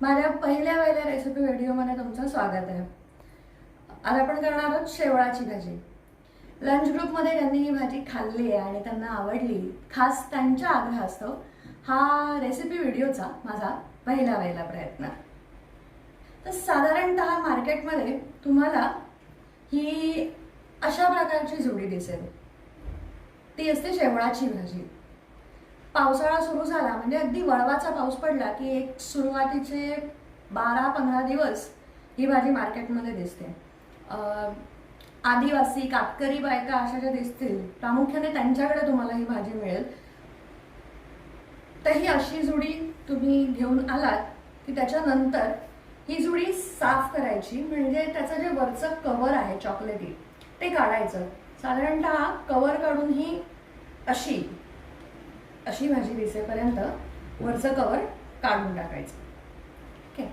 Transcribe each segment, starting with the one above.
माझ्या पहिल्या वेळेला रेसिपी व्हिडिओमध्ये तुमचं स्वागत आहे. आज आपण करणार आहोत शेवळाची भाजी. लंच ग्रुपमध्ये त्यांनी ही भाजी खाल्ली आहे आणि त्यांना आवडली खास त्यांच्या आग्रहास्तव हा रेसिपी व्हिडिओचा माझा पहिला वेळेला प्रयत्न. तर साधारणतः मार्केटमध्ये तुम्हाला ही अशा प्रकारची जोडी दिसेल. ती असते शेवळाची भाजी. पावसाळा सुरू झाला म्हणजे अगदी वळवाचा पाऊस पडला की एक सुरुवातीचे बारा पंधरा दिवस ही भाजी मार्केटमध्ये दिसते. आदिवासी कातकरी बायका अशा ज्या दिसतील प्रामुख्याने त्यांच्याकडे तुम्हाला ही भाजी मिळेल. तर ही अशी जुडी तुम्ही घेऊन आलात की त्याच्यानंतर ही जुडी साफ करायची म्हणजे त्याचं जे वरचं कवर आहे चॉकलेटी ते काढायचं. साधारणतः कवर काढून ही अशी अशी भाजी दिसेपर्यंत वरचं कवर काढून टाकायचं. ओके?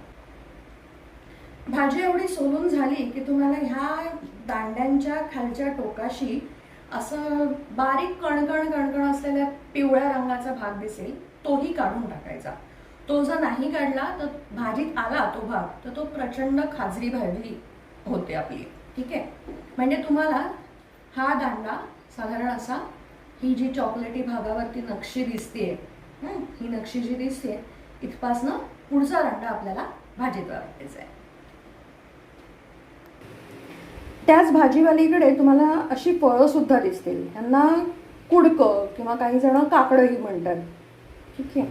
भाजी एवढी सोलून झाली की तुम्हाला ह्या दांड्यांच्या खालच्या टोकाशी असं बारीक कणकण कणकण असलेल्या पिवळ्या रंगाचा भाग दिसेल तोही काढून टाकायचा. तो जर नाही काढला तर भाजीत आला तो भाग तर तो प्रचंड खाजरी भाजी होते आपली. ठीक आहे? म्हणजे तुम्हाला हा दांडा साधारण असा ही जी चॉकलेटी भागावरती नक्षी दिसते ही नक्षी जी दिसते इथपासनं पुढचा दांडा आपल्याला भाजीत वापरायचा आहे. त्याच भाजीवालीकडे तुम्हाला अशी फळं सुद्धा दिसतील. त्यांना कुडकं किंवा काही जण काकडंही म्हणतात. ठीक आहे.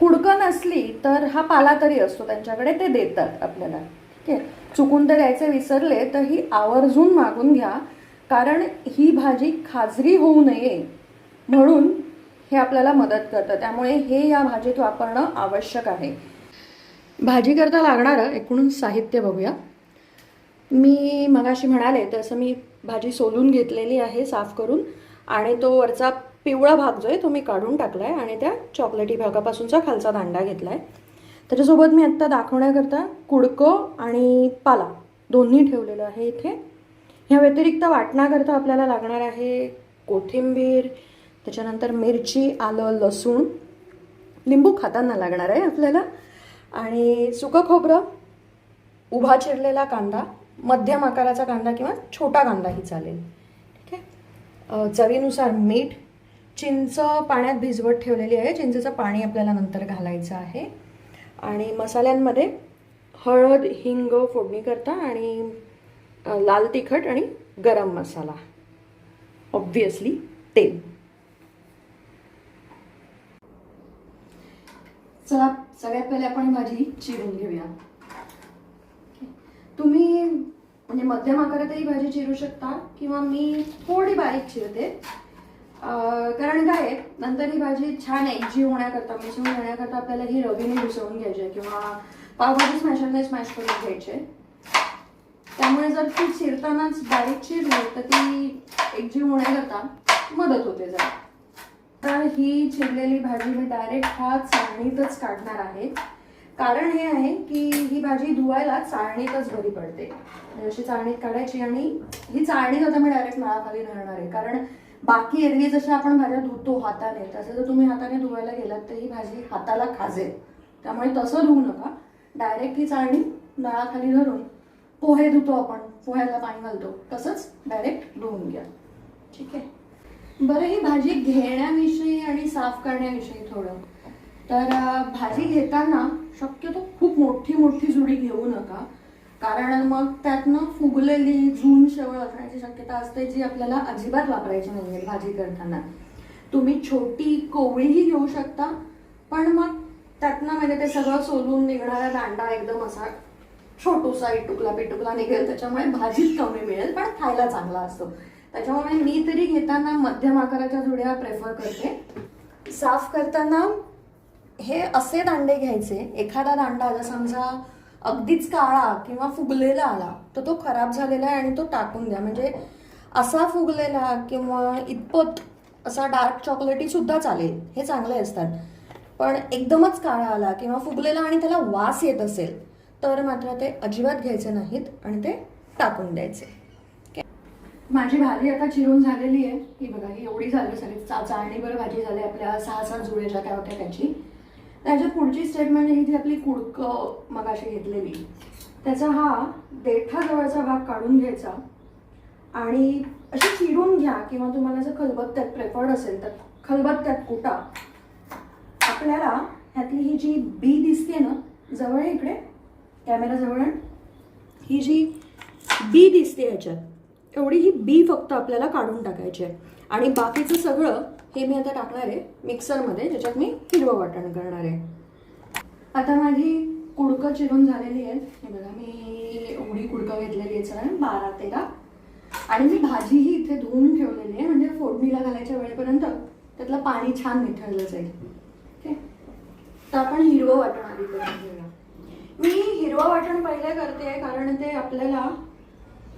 कुडकं नसली तर हा पाला तरी असतो. त्यांच्याकडे ते देतात आपल्याला. ठीक आहे. चुकून तर द्यायचे विसरले तर ही आवर्जून मागून घ्या. कारण ही भाजी खाजरी होऊ नये म्हणून हे आपल्याला मदत करतं. त्यामुळे हे या भाजीत वापरणं आवश्यक आहे. भाजी करता लागणारं एकूण साहित्य बघूया. मी मगाशी म्हणाले तसं मी भाजी सोलून घेतलेली आहे साफ करून आणि तो वरचा पिवळा भाग जो आहे तो मी काढून टाकला आहे आणि त्या चॉकलेटी भागापासूनचा खालचा दांडा घेतला आहे त्याच्यासोबत मी आत्ता दाखवण्याकरता कुडकं आणि पाला दोन्ही ठेवलेलं आहे इथे. ह्या व्यतिरिक्त वाटण्याकरता आपल्याला लागणार आहे कोथिंबीर त्याच्यानंतर मिरची आलं लसूण. लिंबू खाताना लागणार आहे आपल्याला. आणि सुकं खोबरं उभा चिरलेला कांदा मध्यम आकाराचा कांदा किंवा छोटा कांदाही चालेल. ठीक आहे? चवीनुसार मीठ चिंच पाण्यात भिजवत ठेवलेली आहे. चिंचेचं पाणी आपल्याला नंतर घालायचं आहे. आणि मसाल्यांमध्ये हळद हिंग फोडणी करता आणि लाल तिखट आणि गरम मसाला. ऑब्वियसली तेल. चला सगळ्यात पहिले आपण भाजी चिरून घेऊया. तुम्ही म्हणजे मध्यम आकारातही भाजी चिरू शकता किंवा मी थोडी बारीक चिरते. कारण काय आहे, नंतर ही भाजी छान एकजीव होण्याकरता मिसळून घेण्याकरता आपल्याला ही रवीने मिसळून घ्यायची आहे किंवा पावभाजी स्मॅशरने स्मॅश करून घ्यायचे त्यामुळे जर ती चिरतानाच बारीक चिरली तर ती एकजीव होण्याकरता मदत होते जरा. तर ही चिरलेली भाजी मी डायरेक्ट हा चाळणीतच काढणार आहे. कारण हे आहे की ही भाजी धुवायला चाळणीतच बरी पडते. म्हणजे अशी चाळणीत काढायची आणि ही चाळणीत आता मी डायरेक्ट नळाखाली धरणार आहे. कारण बाकी एरवी जशा आपण भाज्या धुतो हाताने तसं जर तुम्ही हाताने धुवायला गेलात तर ही भाजी हाताला खाजेल. त्यामुळे तसं धुवू नका. डायरेक्ट ही चाळणी नळाखाली धरून पोहे धुतो आपण. पोह्याला पाणी घालतो. तसंच डायरेक्ट धुवून घ्या. ठीक आहे? बरं ही भाजी घेण्याविषयी आणि साफ करण्याविषयी थोडं. तर भाजी घेताना शक्यतो खूप मोठी मोठी जुडी घेऊ नका. कारण मग त्यातनं फुगलेली जून शेवळ असण्याची शक्यता असते जी आपल्याला अजिबात वापरायची नाही आहे भाजी करताना. तुम्ही छोटी कोवळीही घेऊ शकता पण मग त्यातनं म्हणजे ते सगळं सोलून निघणारा दांडा एकदम असा छोटूसा इटुकला पिटुकला निघेल त्याच्यामुळे भाजीत कमी मिळेल पण खायला चांगला असतो. त्याच्यामुळे मी तरी घेताना मध्यम आकाराच्या जुड्या प्रेफर करते. साफ करताना हे असे दांडे घ्यायचे. एखादा दांडा आला समजा अगदीच काळा किंवा फुगलेला आला तर तो खराब झालेला आहे आणि तो टाकून द्या. म्हणजे असा फुगलेला किंवा इतपत असा डार्क चॉकलेटी सुद्धा चालेल. हे चांगले असतात. पण एकदमच काळा आला किंवा फुगलेला आणि त्याला वास येत असेल तर मात्र ते अजिबात घ्यायचे नाहीत आणि ते टाकून द्यायचे. माझी भाजी आता चिरून झालेली आहे. ही बघा ही एवढी झाली सगळी. चा चाळणीभर भाजी झाली आपल्या सहा सात जुळे ज्या काय होत्या त्याची. त्याच्या पुढची स्टेप म्हणजे ही जी आपली कुडकं मगाशी घेतलेली त्याचा हा देठाजवळचा भाग काढून घ्यायचा. आणि अशी चिरून घ्या किंवा तुम्हाला जर खलबत्त्यात प्रेफर्ड असेल तर खलबत्त्यात कुटा. आपल्याला ह्यातली ही जी बी दिसते ना जवळ इकडे कॅमेरा जवळ ही जी बी दिसते ह्याच्यात एवढी ही बी फक्त आपल्याला काढून टाकायची आहे. आणि बाकीचं सगळं हे मी आता टाकणार आहे मिक्सरमध्ये ज्याच्यात मी हिरवं वाटण करणार आहे. आता माझी कुडकं चिरून झालेली आहेत. हे बघा मी एवढी कुडकं घेतलेली आहे सगळ्या बारा तेरा आणि मी भाजीही इथे धुवून ठेवलेली आहे. म्हणजे फोडणीला घालायच्या वेळेपर्यंत त्यातलं पाणी छान निथळलं जाईल ओके? तर आपण हिरवं वाटण आधी करून घेऊया. मी हिरवं वाटण पहिले करते कारण ते आपल्याला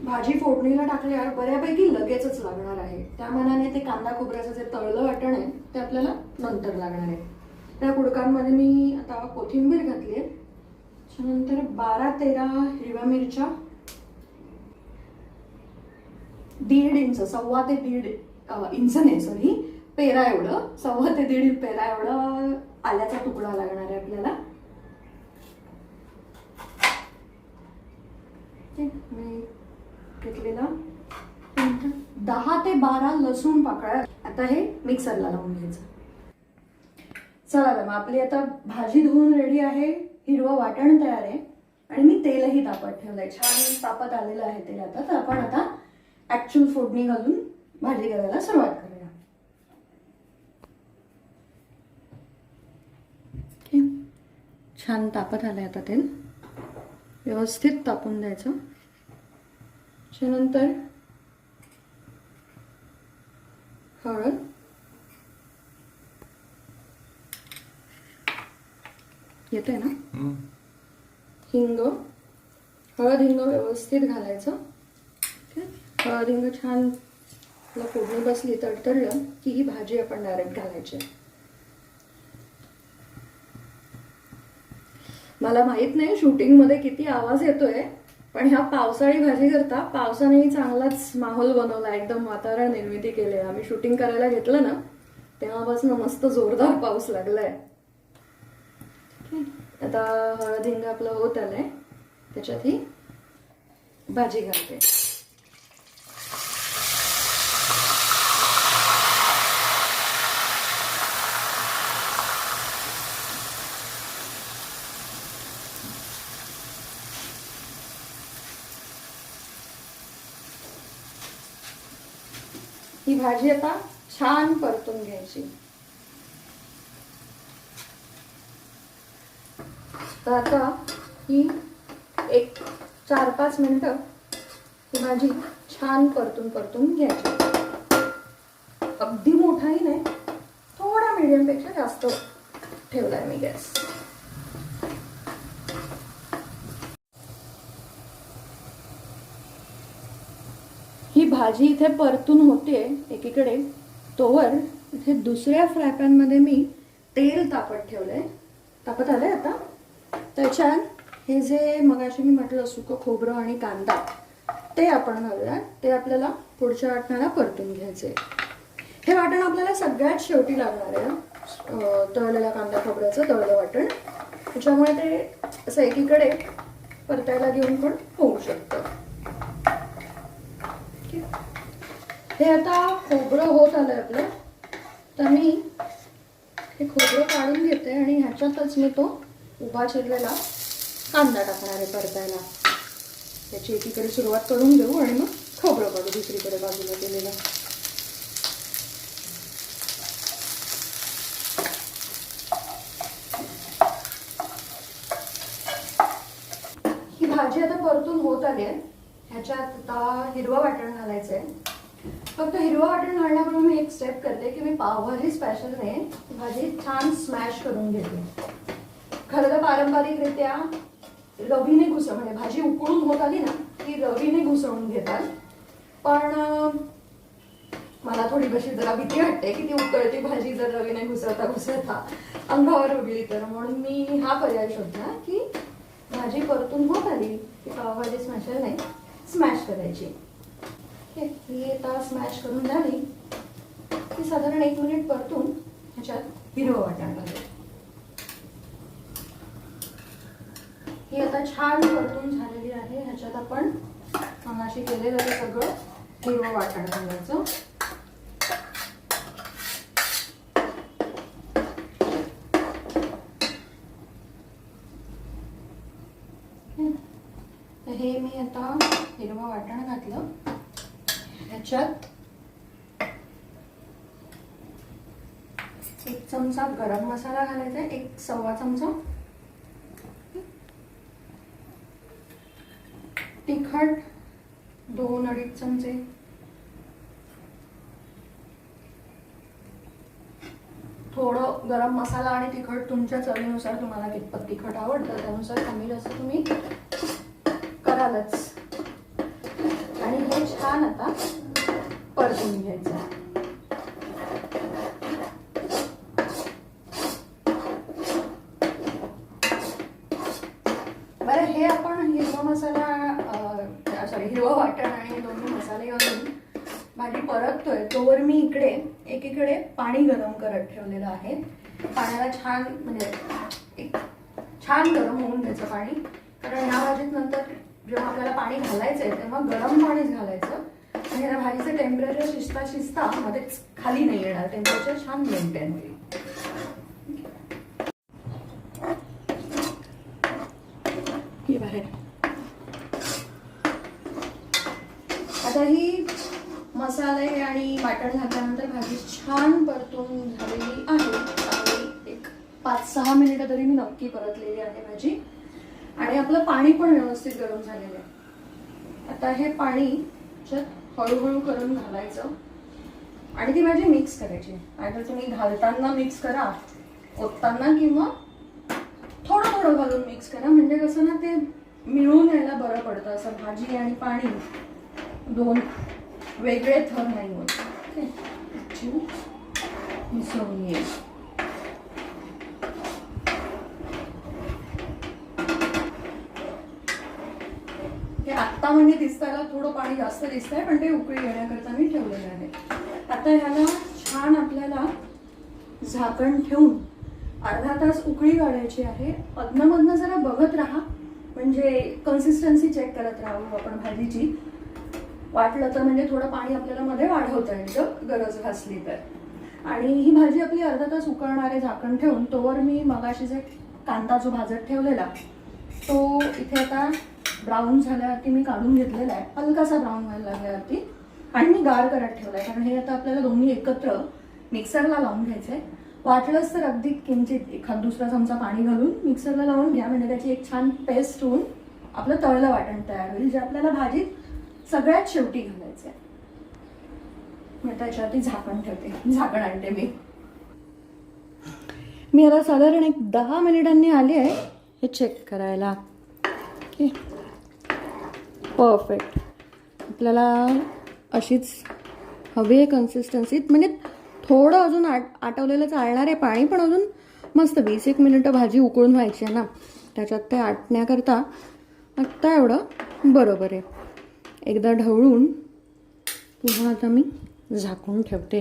भाजी फोडणीला टाकल्यावर बऱ्यापैकी लगेचच लागणार आहे. त्या मनाने ते कांदा खोबऱ्याचं जे तळलं वाटण आहे ते आपल्याला नंतर लागणार आहे. त्या कुडकांमध्ये मी आता कोथिंबीर घातली आहे. त्याच्यानंतर बारा तेरा हिरव्या मिरच्या दीड इंच सव्वा ते दीड इंच नाही सॉरी पेरा एवढं सव्वा ते दीड पेरा एवढं आल्याचा तुकडा लागणार आहे आपल्याला. मी घेतलेला. दहा ते बारा लसूण पाकळ्या. आता हे मिक्सरला लावून घ्यायचं. चला तर मग आपली आता भाजी धुवून रेडी आहे. हिरवं वाटण तयार आहे. आणि मी तेलही तापत ठेवलंय. छान तापत आलेलं आहे तेल आता. तर आपण आता ऍक्च्युअल फोडणी घालून भाजी करायला सुरुवात करूया. छान तापत आलंय आता तेल. व्यवस्थित तापून द्यायचं. त्याच्यानंतर हळद. येते ना? हिंग. हळद हिंग व्यवस्थित घालायचं. हळद हिंग छान फोडणी बसली तडतडलं की ही भाजी आपण डायरेक्ट घालायची. मला माहीत नाही शूटिंगमध्ये किती आवाज येतोय पण ह्या पावसाळी भाजी करता पावसानेही चांगलाच माहोल बनवला एकदम वातावरण निर्मिती केली आहे आम्ही शूटिंग करायला घेतलं ना तेव्हापासून मस्त जोरदार पाऊस लागलाय. आता हळद हिंग आपलं होत आलंय त्याच्यात ही भाजी घालते. भाजी आता छान परतून घ्यायची. तर आता ही एक चार पाच मिनिटं ही भाजी छान परतून परतून घ्यायची. अगदी मोठाही नाही थोडा मिडियमपेक्षा पेक्षा जास्त ठेवलाय मी गॅस ही भाजी इथे परतून होते एकीकडे. तोवर इथे दुसऱ्या फ्रायपॅनमध्ये मी तेल तापत ठेवलंय. तापत आलंय आता. त्याच्यात हे जे मगाशी मी म्हटलं सुकं खोबरं आणि कांदा ते आपण घालूया ते आपल्याला पुढच्या वाटणाला परतून घ्यायचे हे वाटण आपल्याला सगळ्यात शेवटी लागणार आहे. तळलेला तळलेल्या कांदा खोबऱ्याचं तळलं वाटण. त्याच्यामुळे ते असं एकीकडे परतायला घेऊन पण होऊ शकतं. हे आता खोबरं होत आलंय आपलं. तर मी हे खोबरं काढून घेते आणि ह्याच्यातच मी तो उभा चिरलेला कांदा टाकणार आहे परतायला. त्याची एकीकडे सुरुवात करून घेऊ आणि मग खोबरं काढू दुसरीकडे बाजूला केलेलं. ही भाजी आता परतून होत आली आहे. ह्याच्यात आता हिरवं वाटण आहे फक्त हिरवा वाटण घालण्यापूर्वी मी एक स्टेप करते की मी पावभाजी स्पेशलने भाजी छान स्मॅश करून घेते. खरं तर पारंपरिकरित्या रवीने घुसळ म्हणजे भाजी उकळून होत आली ना की रवीने घुसळून घेतात. पण मला थोडी कशी जरा भीती वाटते की ती उकळती भाजी जर रवीने घुसळता घुसळता अंगावर उगली तर. म्हणून मी हा पर्याय शोधला की भाजी परतून होत आली की पावभाजी स्मॅशरने स्मॅश करायची. हे हे आता स्मॅश करून झाली. की साधारण एक मिनिट परतून ह्याच्यात हिरवं वाटण घालू ही आता छान परतून झालेली आहे. ह्याच्यात आपण मगाशी केलेलं सगळं हिरवं वाटण घालायचं. हे मी आता हिरवं वाटण घातलं. ह्याच्यात एक चमचा गरम मसाला घालायचा एक सव्वा चमचा. तिखट दोन अडीच चमचे. थोडं गरम मसाला आणि तिखट तुमच्या चवीनुसार तुम्हाला कितपत तिखट आवडतं त्यानुसार कमी जास्त तुम्ही करालच आणि हे छान आता परतून घ्यायचं आहे बरं हे आपण हिरवा मसाला सॉरी हिरवा वाटण आणि हे दोन्ही मसाले घालून भाजी परततोय तोवर मी इकडे एकीकडे पाणी गरम करत ठेवलेलं आहे. पाण्याला छान म्हणजे एक छान गरम होऊन घ्यायचं पाणी. कारण या भाजीत नंतर जेव्हा आपल्याला पाणी घालायचंय तेव्हा गरम पाणीच घालायचं. आणि या भाजीचं टेम्परेचर शिजता शिजता मध्येच खाली नाही येणार. टेम्परेचर छान मेंटेन होईल ही बाहेर आता ही मसाले आणि वाटण घातल्यानंतर भाजी छान परतून झालेली आहे. आणि एक पाच सहा मिनिटं तरी मी नक्की परतलेली आहे भाजी. आणि आपलं पाणी पण व्यवस्थित गरम झालेलं आहे. आता हे पाणी हळूहळू करून घालायचं. आणि ती भाजी मिक्स करायची. आणि तुम्ही घालताना मिक्स करा ओतताना किंवा थोडं थोडं घालून मिक्स करा. म्हणजे कसं ना ते मिळून यायला बरं पडतं. असं भाजी आणि पाणी दोन वेगळे थर नाही होत. जीव मिसळून येईल. हे आत्ता म्हणजे दिसतायला थोडं पाणी जास्त दिसतंय पण ते उकळी येण्याकरता मी ठेवलेलं आहे. आता ह्याला छान आपल्याला झाकण ठेवून अर्धा तास उकळी काढायची आहे. अधनमधनं जरा बघत राहा. म्हणजे कन्सिस्टन्सी चेक करत राहू हो आपण भाजीची. वाटलं तर म्हणजे थोडं पाणी आपल्याला मध्ये वाढवता येतं गरज भासली तर. आणि ही भाजी आपली अर्धा तास उकळणारे झाकण ठेवून तोवर मी मगाशी जे कांदा जो भाजत ठेवलेला तो इथे आता ब्राऊन झाल्यावरती मी काढून घेतलेला आहे. हलकासा ब्राऊन व्हायला लागल्यावरती. आणि मी गार करत ठेवलाय कारण हे आता आपल्याला दोन्ही एकत्र मिक्सरला लावून घ्यायचंय. वाटलंच तर अगदी किंचित एखाद दुसरा चमचा पाणी घालून मिक्सरला लावून घ्या म्हणजे त्याची एक छान पेस्ट होऊन आपलं तळलं वाटण तयार होईल जे आपल्याला भाजीत सगळ्यात शेवटी घालायचं आहे मी त्याच्यावरती झाकण ठेवते. झाकण आणते मी. मी आता साधारण एक दहा मिनिटांनी आली आहे. हे चेक करायला. ओके. परफेक्ट आपल्याला अशीच हवी आहे कन्सिस्टन्सीत म्हणजे थोडं अजून आट आटवलेलं चालणार आहे पाणी पण अजून मस्त वीस एक मिनिटं भाजी उकळून व्हायची आहे ना. त्याच्यात ते आटण्याकरता आत्ता एवढं बरोबर आहे. एकदा ढवळून पुन्हा आता मी झाकून ठेवते.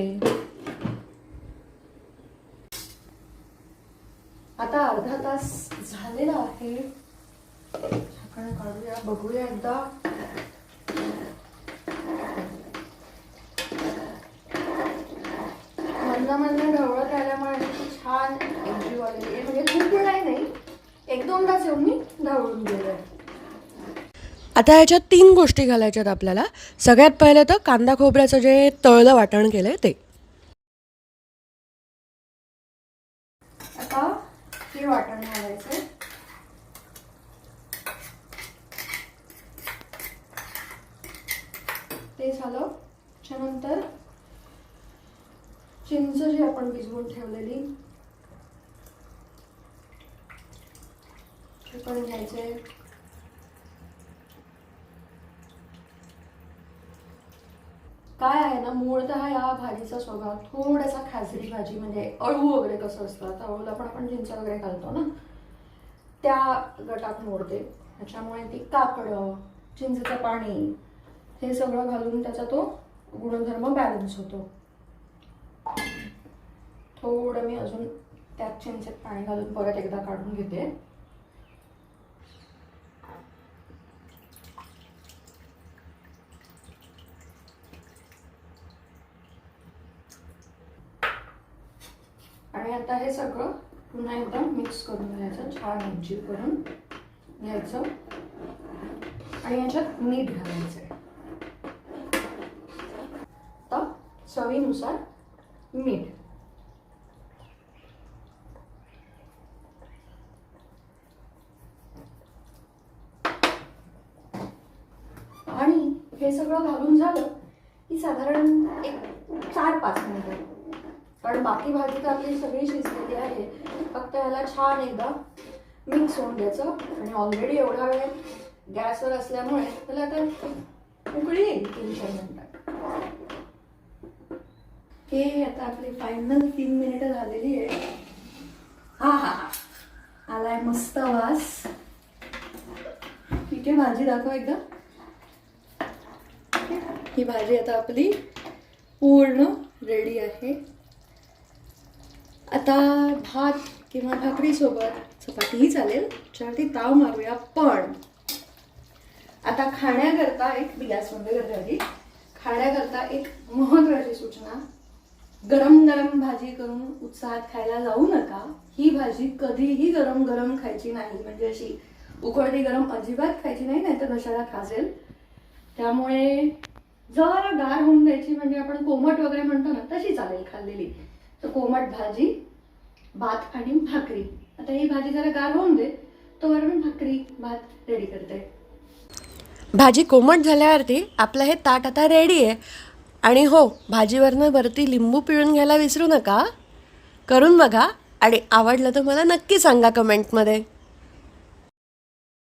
आता अर्धा तास झालेला आहे. झाकण काढूया बघूया एकदा. मधलं मधलं ढवळत राहिल्यामुळे अशी छान एकजीव आलेली आहे म्हणजे खूप वेळाही नाही एक दोनदाच येऊन मी ढवळून गेले आता ह्याच्यात तीन गोष्टी घालायच्यात आपल्याला. सगळ्यात पहिलं तर कांदा खोबऱ्याचं जे तळलं वाटण केलं आहे ते. आता हे वाटण घालायचं ते झालं. त्याच्यानंतर चिंच जी आपण भिजवून ठेवलेली ते पण घ्यायचे काय आहे ना मूळतः या भाजीचा स्वभाव थोडासा खाजरी भाजी म्हणजे अळू वगैरे कसं असतं आता अळूला पण आपण चिंच वगैरे घालतो ना त्या गटात मोडते. त्याच्यामुळे ती काकडं चिंचेचं पाणी हे सगळं घालून त्याचा तो गुणधर्म बॅलन्स होतो. थोडं मी अजून त्यात चिंचेत पाणी घालून परत एकदा काढून घेते. आता हे सगळं. पुन्हा एकदा मिक्स करून घ्यायचं छान एकजीव करून घ्यायचं. आणि याच्यात मीठ घालायचं आहे. आता चवीनुसार मीठ. आणि हे सगळं घालून झालं की साधारण एक चार पाच मिनिटं. कारण बाकी भाजी तर आपली सगळी शिजलेली आहे. फक्त याला छान एकदा मिक्स होऊन द्यायचं. आणि ऑलरेडी एवढा वेळ गॅसवर असल्यामुळे त्याला आता उकळी येईल तीन चार मिनिटात हे आता आपली फायनल तीन मिनिटं झालेली आहे. हा हा हा. आलाय मस्त वास ठीक आहे भाजी दाखव एकदा. ही भाजी आता आपली पूर्ण रेडी आहे. आता भात किंवा भाकरीसोबत चपातीही चालेल. त्याच्यावरती ताव मारूया पण. आता खाण्याकरता एक गॅस बंद खाण्याकरता एक महत्वाची सूचना. गरम गरम भाजी करून उत्साहात खायला जाऊ नका. ही भाजी कधीही गरम गरम खायची नाही. म्हणजे अशी उकळती गरम अजिबात खायची नाही नाही तर घशाला खाजेल? त्यामुळे जरा गार होऊन द्यायची म्हणजे आपण कोमट वगैरे म्हणतो ना तशी चालेल खाल्लेली. तर कोमट भाजी भात आणि भाकरी. आता ही भाजी जरा गार होऊन दे तोवर मी भाकरी भात रेडी करते. भाजी कोमट झाल्यावरती आपलं हे ताट आता रेडी आहे. आणि हो भाजीवरनं वरती लिंबू पिळून घ्यायला विसरू नका. करून बघा. आणि आवडलं तर मला नक्की सांगा कमेंटमध्ये